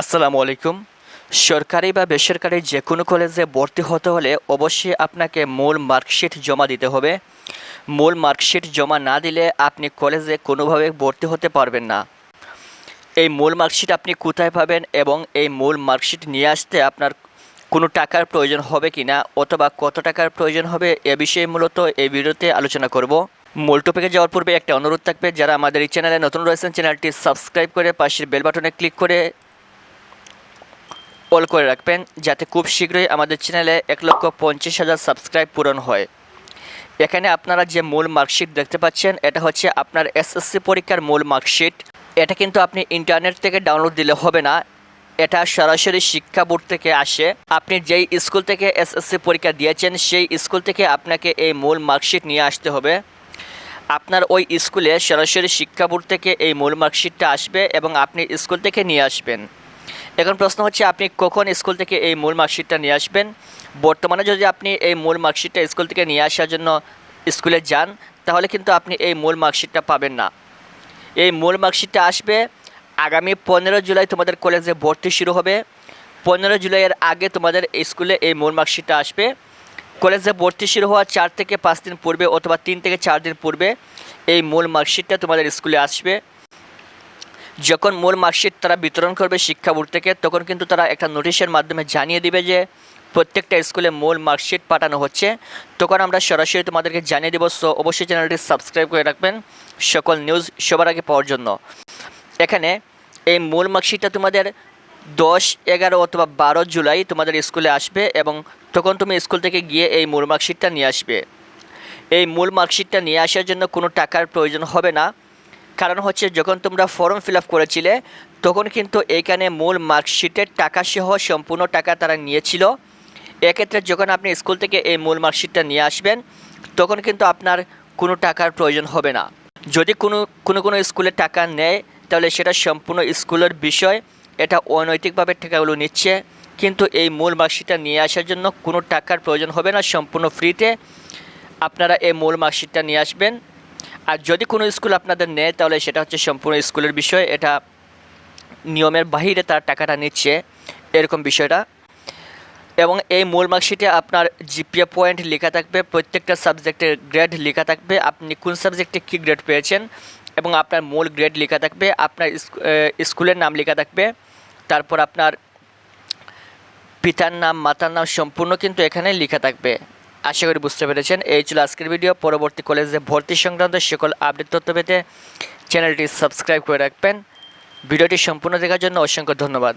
আসসালামু আলাইকুম। সরকারি বা বেসরকারি যে কোনো কলেজে ভর্তি হতে হলে অবশ্যই আপনাকে মূল মার্কশিট জমা দিতে হবে। মূল মার্কশিট জমা না দিলে আপনি কলেজে কোনোভাবে ভর্তি হতে পারবেন না। এই মূল মার্কশিট আপনি কোথায় পাবেন এবং এই মূল মার্কশিট নিয়ে আসতে আপনার কোনো টাকার প্রয়োজন হবে কি না অথবা কত টাকার প্রয়োজন হবে এ বিষয়ে মূলত এই ভিডিওতে আলোচনা করব। মূল টপিকে যাওয়ার পূর্বে একটা অনুরোধ থাকবে, যারা আমাদের এই চ্যানেলে নতুন রয়েছেন, চ্যানেলটি সাবস্ক্রাইব করে পাশের বেল বাটনে ক্লিক করে অল করে রাখবেন যাতে খুব শীঘ্রই আমাদের চ্যানেলে এক লক্ষ পঞ্চাশ হাজার সাবস্ক্রাইব পূরণ হয়। এখানে আপনারা যে মূল মার্কশিট দেখতে পাচ্ছেন, এটা হচ্ছে আপনার এসএসসি পরীক্ষার মূল মার্কশিট এটা কিন্তু আপনি ইন্টারনেট থেকে ডাউনলোড দিলে হবে না। এটা সরাসরি শিক্ষা বোর্ড থেকে আসে। আপনি যেই স্কুল থেকে এসএসসি পরীক্ষা দিয়েছেন, সেই স্কুল থেকে আপনাকে এই মূল মার্কশিট নিয়ে আসতে হবে। আপনার ওই স্কুলে সরাসরি শিক্ষা বোর্ড থেকে এই মূল মার্কশিটটা আসবে এবং আপনি স্কুল থেকে নিয়ে আসবেন। এখন প্রশ্ন হচ্ছে, আপনি কখন স্কুল থেকে এই মূল মার্কশিটটা নিয়ে আসবেন? বর্তমানে যদি আপনি এই মূল মার্কশিটটা স্কুল থেকে নিয়ে আসার জন্য স্কুলে যান, তাহলে কিন্তু আপনি এই মূল মার্কশিটটা পাবেন না। এই মূল মার্কশিটটা আসবে আগামী পনেরো জুলাই তোমাদের কলেজে ভর্তি শুরু হবে। পনেরো জুলাইয়ের আগে তোমাদের স্কুলে এই মূল মার্কশিটটা আসবে। কলেজে ভর্তি শুরু হওয়ার চার থেকে পাঁচ দিন পূর্বে অথবা তিন থেকে চার দিন পূর্বে এই মূল মার্কশিটটা তোমাদের স্কুলে আসবে। যখন মূল মার্কশিট তারা বিতরণ করবে শিক্ষা বোর্ড থেকে, তখন কিন্তু তারা একটা নোটিশের মাধ্যমে জানিয়ে দিবে যে প্রত্যেকটা স্কুলে মূল মার্কশিট পাঠানো হচ্ছে। তখন আমরা সরাসরি তোমাদেরকে জানিয়ে দেবো। সো অবশ্যই চ্যানেলটি সাবস্ক্রাইব করে রাখবেন। সকল নিউজ সবার আগে পাওয়ার জন্য। এখানে এই মূল মার্কশিটটা তোমাদের দশ, এগারো অথবা বারো জুলাই তোমাদের স্কুলে আসবে এবং তখন তুমি স্কুল থেকে গিয়ে এই মূল মার্কশিটটা নিয়ে আসবে। এই মূল মার্কশিটটা নিয়ে আসার জন্য কোনো টাকার প্রয়োজন হবে না। কারণ হচ্ছে যখন তোমরা ফর্ম ফিল আপ করেছিলে, তখন কিন্তু এইখানে মূল মার্কশিটের টাকা সহ সম্পূর্ণ টাকা তারা নিয়েছিল। এক্ষেত্রে যখন আপনি স্কুল থেকে এই মূল মার্কশিটটা নিয়ে আসবেন, তখন কিন্তু আপনার কোনো টাকার প্রয়োজন হবে না। যদি কোনো কোনো কোনো স্কুলে টাকা নেয়, তাহলে সেটা সম্পূর্ণ স্কুলের বিষয়। এটা অনৈতিকভাবে টাকাগুলো নিচ্ছে। কিন্তু এই মূল মার্কশিটটা নিয়ে আসার জন্য কোনো টাকার প্রয়োজন হবে না, সম্পূর্ণ ফ্রিতে আপনারা এই মূল মার্কশিটটা নিয়ে আসবেন। আর যদি কোনো স্কুল আপনাদের নেয়, তাহলে সেটা হচ্ছে সম্পূর্ণ স্কুলের বিষয়। এটা নিয়মের বাহিরে তার টাকাটা নিচ্ছে, এরকম বিষয়টা। এবং এই মূল মার্কশিটে আপনার জিপিএ পয়েন্ট লেখা থাকবে, প্রত্যেকটা সাবজেক্টের গ্রেড লেখা থাকবে, আপনি কোন সাবজেক্টে কী গ্রেড পেয়েছেন, এবং আপনার মূল গ্রেড লেখা থাকবে, আপনার স্কুলের নাম লেখা থাকবে, তারপর আপনার পিতার নাম, মাতার নাম সম্পূর্ণ কিন্তু এখানে লেখা থাকবে। আশা করি বুঝতে পেরেছেন। এই ছিল আজকের ভিডিও। পরবর্তী কলেজে ভর্তি সংক্রান্ত সকল আপডেট তথ্য পেতে চ্যানেলটি সাবস্ক্রাইব করে রাখবেন। ভিডিওটি সম্পূর্ণ দেখার জন্য অসংখ্য ধন্যবাদ।